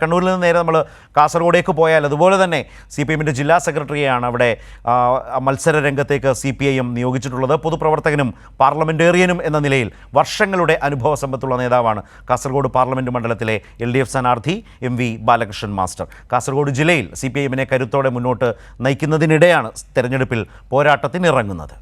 കണ്ണൂരിൽ നിന്ന് നേരെ നമ്മൾ കാസർഗോഡേക്ക് പോയാൽ അതുപോലെ തന്നെ സി പി എമ്മിന്റെ ജില്ലാ സെക്രട്ടറിയാണ് അവിടെ മത്സര രംഗത്തേക്ക് സി പി ഐ എം നിയോഗിച്ചിട്ടുള്ളത്. പൊതുപ്രവർത്തകനും പാർലമെന്റേറിയനും എന്ന നിലയിൽ വർഷങ്ങളുടെ അനുഭവ സമ്പത്തുള്ള നേതാവാണ് കാസർഗോഡ് പാർലമെന്റ് മണ്ഡലത്തിലെ എൽ ഡി എഫ് സ്ഥാനാർത്ഥി M V Balakrishnan master. Kasaragod ജില്ലയിൽ സി പി ഐ എമ്മിനെ കരുത്തോടെ മുന്നോട്ട് നയിക്കുന്നതിനിടെയാണ് തെരഞ്ഞെടുപ്പിൽ പോരാട്ടത്തിനിറങ്ങുന്നത്.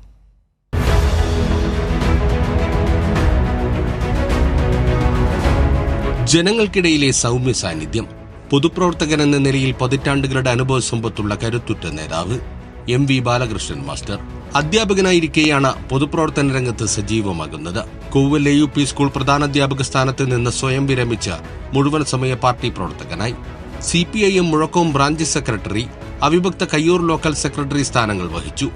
ജനങ്ങൾക്കിടയിലെ സൗമ്യ സാന്നിധ്യം പൊതുപ്രവർത്തകൻ എന്ന നിലയിൽ പതിറ്റാണ്ടുകളുടെ അനുഭവ സമ്പത്തുള്ള കരുത്തുറ്റ നേതാവ് എം വി ബാലകൃഷ്ണൻ മാസ്റ്റർ. അധ്യാപകനായിരിക്കെയാണ് പൊതുപ്രവർത്തന രംഗത്ത് സജീവമാകുന്നത്. Koval A U P school പ്രധാനാധ്യാപക സ്ഥാനത്ത് നിന്ന് സ്വയം വിരമിച്ച മുഴുവൻ സമയ party പ്രവർത്തകനായി. C P I M Muzhakkom branch secretary അവിഭക്ത Kayyur local secretary സ്ഥാനങ്ങൾ വഹിച്ചു.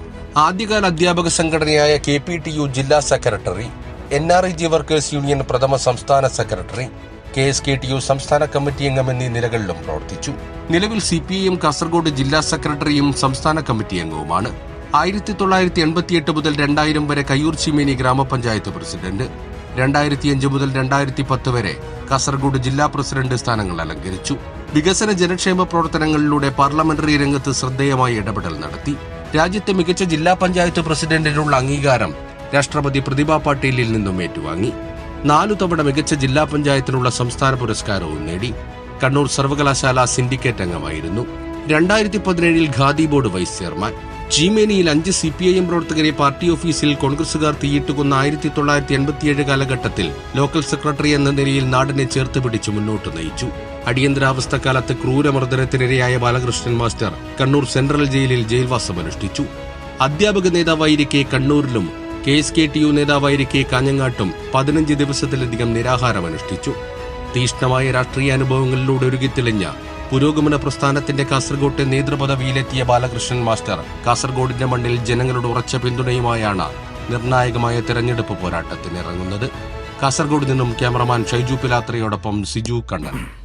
ആദ്യകാല അധ്യാപക സംഘടനയായ കെ പി ടി യു ജില്ലാ secretary N R I G workers union പ്രഥമ സംസ്ഥാന secretary K S K T U സംസ്ഥാന കമ്മിറ്റി അംഗം എന്നീ നിലകളിലും പ്രവർത്തിച്ചു. നിലവിൽ C P I M Kasaragod ജില്ലാ സെക്രട്ടറിയും സംസ്ഥാന കമ്മിറ്റി അംഗവുമാണ്. ആയിരത്തി തൊള്ളായിരത്തി എൺപത്തിയെട്ട് മുതൽ രണ്ടായിരം വരെ കയ്യൂർ ചിമേനി ഗ്രാമപഞ്ചായത്ത് പ്രസിഡന്റ്. രണ്ടായിരത്തിയഞ്ച് മുതൽ രണ്ടായിരത്തി പത്ത് വരെ കാസർഗോഡ് ജില്ലാ പ്രസിഡന്റ് സ്ഥാനങ്ങൾ അലങ്കരിച്ചു. വികസന ജനക്ഷേമ പ്രവർത്തനങ്ങളിലൂടെ പാർലമെന്ററി രംഗത്ത് ശ്രദ്ധേയമായ ഇടപെടൽ നടത്തി. രാജ്യത്തെ മികച്ച ജില്ലാ പഞ്ചായത്ത് പ്രസിഡന്റിനുള്ള അംഗീകാരം രാഷ്ട്രപതി പ്രതിഭ പാട്ടീലിൽ നിന്നും ഏറ്റുവാങ്ങി. നാലു തവണ മികച്ച ജില്ലാ പഞ്ചായത്തിനുള്ള സംസ്ഥാന പുരസ്കാരവും നേടി. കണ്ണൂർ സർവകലാശാല സിൻഡിക്കേറ്റ് അംഗമായിരുന്നു. രണ്ടായിരത്തി പതിനേഴിൽ ഖാദി ബോർഡ് വൈസ് ചെയർമാൻ. ചീമേനിയിൽ അഞ്ച് സി പി ഐ എം പ്രവർത്തകരെ പാർട്ടി ഓഫീസിൽ കോൺഗ്രസുകാർ തീയിട്ടുകൊന്ന ആയിരത്തി തൊള്ളായിരത്തി എൺപത്തിയേഴ് കാലഘട്ടത്തിൽ ലോക്കൽ സെക്രട്ടറി എന്ന നിലയിൽ നാടിനെ ചേർത്ത് പിടിച്ച് മുന്നോട്ട് നയിച്ചു. അടിയന്തരാവസ്ഥ അടിയന്തരാവസ്ഥക്കാലത്ത് ക്രൂരമർദ്ദനത്തിനിരയായ ബാലകൃഷ്ണൻ മാസ്റ്റർ കണ്ണൂർ സെൻട്രൽ ജയിലിൽ ജയിൽവാസം അനുഷ്ഠിച്ചു. അധ്യാപക നേതാവായിരിക്കെ കണ്ണൂരിലും K S K T U നേതാവായിരിക്കെ കാഞ്ഞങ്ങാട്ടും പതിനഞ്ച് ദിവസത്തിലധികം നിരാഹാരമനുഷ്ഠിച്ചു. തീഷ്ണമായ രാഷ്ട്രീയ അനുഭവങ്ങളിലൂടെ ഒരുകിത്തെളിഞ്ഞ പുരോഗമന പ്രസ്ഥാനത്തിന്റെ കാസർഗോട്ടെ നേതൃപദവിയിലെത്തിയ ബാലകൃഷ്ണൻ മാസ്റ്റർ കാസർഗോഡിന്റെ മണ്ണിൽ ജനങ്ങളുടെ ഉറച്ച പിന്തുണയുമായാണ് നിർണായകമായ തെരഞ്ഞെടുപ്പ് പോരാട്ടത്തിനിറങ്ങുന്നത്. കാസർഗോഡ് നിന്നും ക്യാമറമാൻ ഷൈജു പിലാത്രയോടൊപ്പം സിജു കണ്ണൻ.